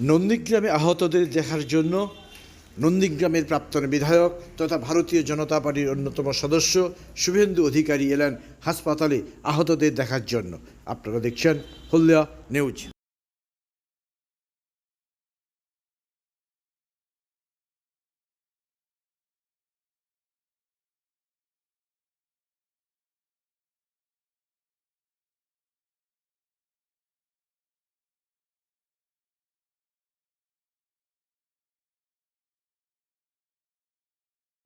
নন্দীগ্রামে আহতদের দেখার জন্য নন্দীগ্রামের প্রাক্তন বিধায়ক তথা ভারতীয় জনতা পার্টির অন্যতম সদস্য শুভেন্দু অধিকারী এলেন হাসপাতালে আহতদের দেখার জন্য। আপনারা দেখছেন হলদিয়া নিউজ।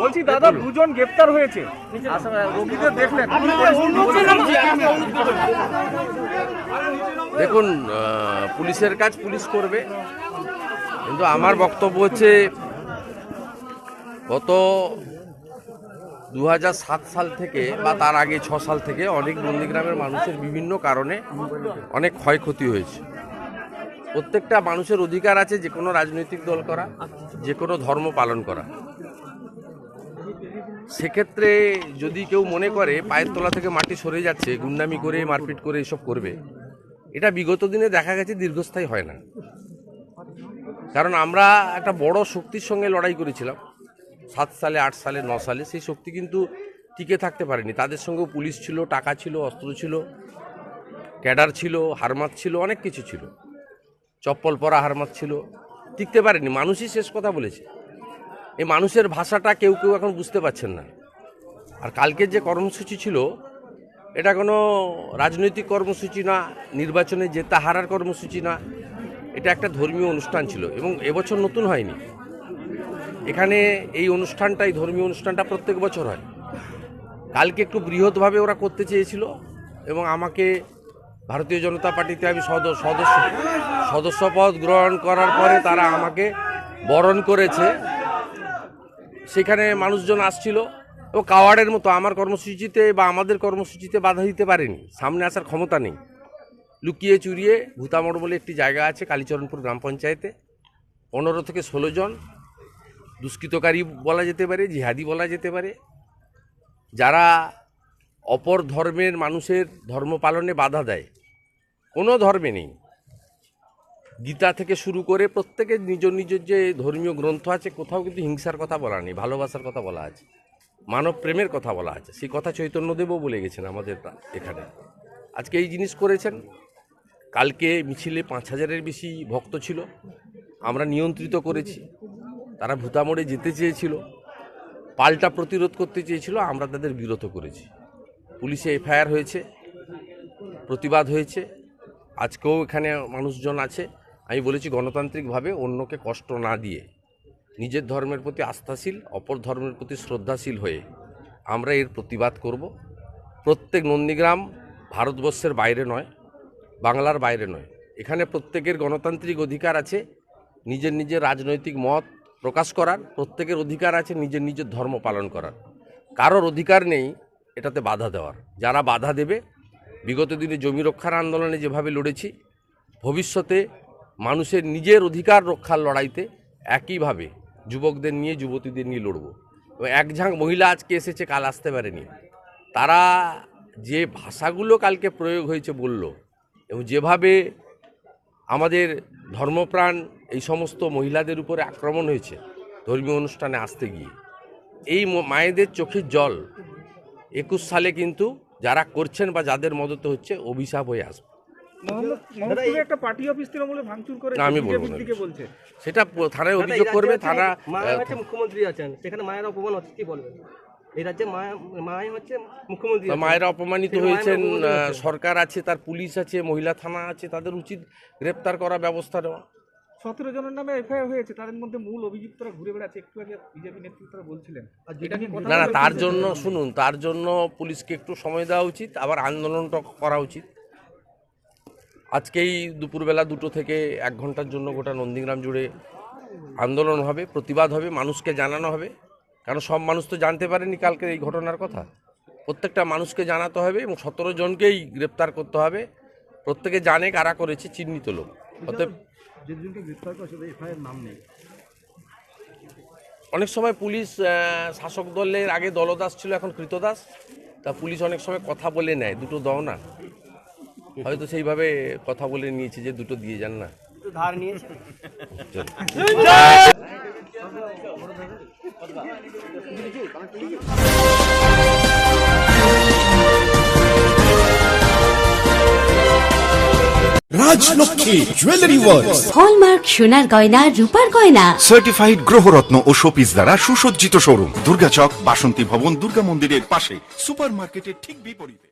বলছি দাদা দুজন গ্রেপ্তার হয়েছে। আচ্ছা, রোগীদের দেখলেন। দেখুন পুলিশের কাজ পুলিশ করবে। কিন্তু আমার বক্তব্য হচ্ছে গত দুহাজার সাত সাল থেকে বা তার আগে ছ সাল থেকে অনেক নন্দীগ্রামের মানুষের বিভিন্ন কারণে অনেক ক্ষয়ক্ষতি হয়েছে। প্রত্যেকটা মানুষের অধিকার আছে যে কোনো রাজনৈতিক দল করা, যে কোনো ধর্ম পালন করা। সেক্ষেত্রে যদি কেউ মনে করে পায়ের তলা থেকে মাটি সরে যাচ্ছে, গুন্ডামি করে, মারপিট করে এসব করবে, এটা বিগত দিনে দেখা গেছে দীর্ঘস্থায়ী হয় না। কারণ আমরা একটা বড় শক্তির সঙ্গে লড়াই করেছিলাম। সাত সালে, আট সালে, ন সালে সেই শক্তি কিন্তু টিকে থাকতে পারেনি। তাদের সঙ্গেও পুলিশ ছিল, টাকা ছিল, অস্ত্র ছিল, ক্যাডার ছিল, হারমাত ছিল, অনেক কিছু ছিল। চপ্পল পরা হারমাত ছিল। টিকতে পারেনি, মানুষই শেষ কথা বলেছে। এই মানুষের ভাষাটা কেউ কেউ এখন বুঝতে পারছেন না। আর কালকের যে কর্মসূচি ছিল, এটা কোনো রাজনৈতিক কর্মসূচি না, নির্বাচনে জেতা হারার কর্মসূচি না, এটা একটা ধর্মীয় অনুষ্ঠান ছিল এবং এবছর নতুন হয়নি। এখানে এই অনুষ্ঠানটাই, ধর্মীয় অনুষ্ঠানটা প্রত্যেক বছর হয়। কালকে একটু বৃহৎভাবে ওরা করতে চেয়েছিল এবং আমাকে ভারতীয় জনতা পার্টিতে আমি সদ- সদস্য সদস্যপদ গ্রহণ করার পরে তারা আমাকে বরণ করেছে। সেখানে মানুষজন আসছিল ও কাওয়ার্ডের মতো আমার কর্মসূচিতে বা আমাদের কর্মসূচিতে বাধা দিতে পারেনি। সামনে আসার ক্ষমতা নেই। লুকিয়ে চুরিয়ে ভূতামড় বলে একটি জায়গা আছে কালীচরণপুর গ্রাম পঞ্চায়েতে। পনেরো থেকে ষোলো জন দুষ্কৃতকারী বলা যেতে পারে, জিহাদি বলা যেতে পারে। যারা অপর ধর্মের মানুষের ধর্ম পালনে বাধা দেয় কোনো ধর্মে নেই। গীতা থেকে শুরু করে প্রত্যেকের নিজ নিজের যে ধর্মীয় গ্রন্থ আছে, কোথাও কিন্তু হিংসার কথা বলা নেই, ভালোবাসার কথা বলা আছে, মানব প্রেমের কথা বলা আছে। সেই কথা চৈতন্যদেবও বলে গেছেন আমাদের এখানে। আজকে এই জিনিস করেছেন। কালকে মিছিলে পাঁচ হাজারের বেশি ভক্ত ছিল, আমরা নিয়ন্ত্রিত করেছি। তারা ভূতামোড়ে যেতে চেয়েছিল, পাল্টা প্রতিরোধ করতে চেয়েছিল, আমরা তাদের বিরত করেছি। পুলিশে এফআইআর হয়েছে, প্রতিবাদ হয়েছে আজকেও এখানে মানুষজন আছে। আমি বলেছি গণতান্ত্রিকভাবে অন্যকে কষ্ট না দিয়ে নিজের ধর্মের প্রতি আস্থাশীল, অপর ধর্মের প্রতি শ্রদ্ধাশীল হয়ে আমরা এর প্রতিবাদ করব। প্রত্যেক নন্দীগ্রাম ভারতবর্ষের বাইরে নয়, বাংলার বাইরে নয়। এখানে প্রত্যেকের গণতান্ত্রিক অধিকার আছে, নিজের নিজের রাজনৈতিক মত প্রকাশ করার, প্রত্যেকের অধিকার আছে নিজের নিজের ধর্ম পালন করার। কারোর অধিকার নেই এটাতে বাধা দেওয়ার। যারা বাধা দেবে বিগত দিনে জমি রক্ষার আন্দোলনে যেভাবে লড়েছি, ভবিষ্যতে মানুষের নিজের অধিকার রক্ষার লড়াইতে একইভাবে যুবকদের নিয়ে, যুবতীদের নিয়ে লড়ব। এক ঝাঁক মহিলা আজকে এসেছে, কাল আসতে পারেনি। তারা যে ভাষাগুলো কালকে প্রয়োগ হয়েছে বলল, এবং যেভাবে আমাদের ধর্মপ্রাণ এই সমস্ত মহিলাদের উপরে আক্রমণ হয়েছে, ধর্মীয় অনুষ্ঠানে আসতে গিয়ে, এই মায়েদের চোখের জল একুশ সালে কিন্তু যারা করছেন বা যাদের মদত হচ্ছে অভিশাপ হয়ে আসবে। আমি বলব সেটা থানায় অভিযোগ করবে থানা মুখ্যমন্ত্রী আছেন সেখানে মায়ের অপমান হচ্ছে কি বলবেন? এই রাজ্যে মায়া হচ্ছে মুখ্যমন্ত্রী মায়েরা অপমানিত হয়েছেন। সরকার আছে তার পুলিশ আছে মহিলা থানা আছে তাদের উচিত গ্রেপ্তার করা ব্যবস্থা নেওয়া। সতেরো জনের নামে এফআইআর হয়েছে তাদের মধ্যে মূল অভিযুক্তরা ঘুরে বেড়াচ্ছে। একটু আগে বিজেপি নেতৃত্বরা বলছিলেন। না না তার জন্য শুনুন তার জন্য পুলিশকে একটু সময় দেওয়া উচিত আবার আন্দোলনটা করা উচিত। আজকেই দুপুরবেলা দুটো থেকে এক ঘণ্টার জন্য গোটা নন্দীগ্রাম জুড়ে আন্দোলন হবে প্রতিবাদ হবে মানুষকে জানানো হবে। কারণ সব মানুষ তো জানতে পারেনি কালকের এই ঘটনার কথা। প্রত্যেকটা মানুষকে জানাতে হবে এবং সতেরো জনকেই গ্রেপ্তার করতে হবে। প্রত্যেকে জানে কারা করেছে চিহ্নিত লোক। অতএব অনেক সময় পুলিশ শাসক দলের আগে দলদাস ছিল এখন কৃতদাস। তা পুলিশ অনেক সময় কথা বলে নেয় দুটো দাও না। হয়তো সেইভাবে কথা বলে নিয়েছে যে দুটো দিয়ে যান না। ধার নিয়েছে? রাজলক্ষ্মী জুয়েলারি ওয়ার্ল্ড হলমার্ক সোনার গয়না রূপার গয়না। সার্টিফাইড গ্রহরত্ন ও শোপিস দ্বারা সুসজ্জিত শোরুম দুর্গাচক বাসন্তী ভবন দুর্গা মন্দিরের পাশে সুপার মার্কেটের ঠিক বিপরীতে।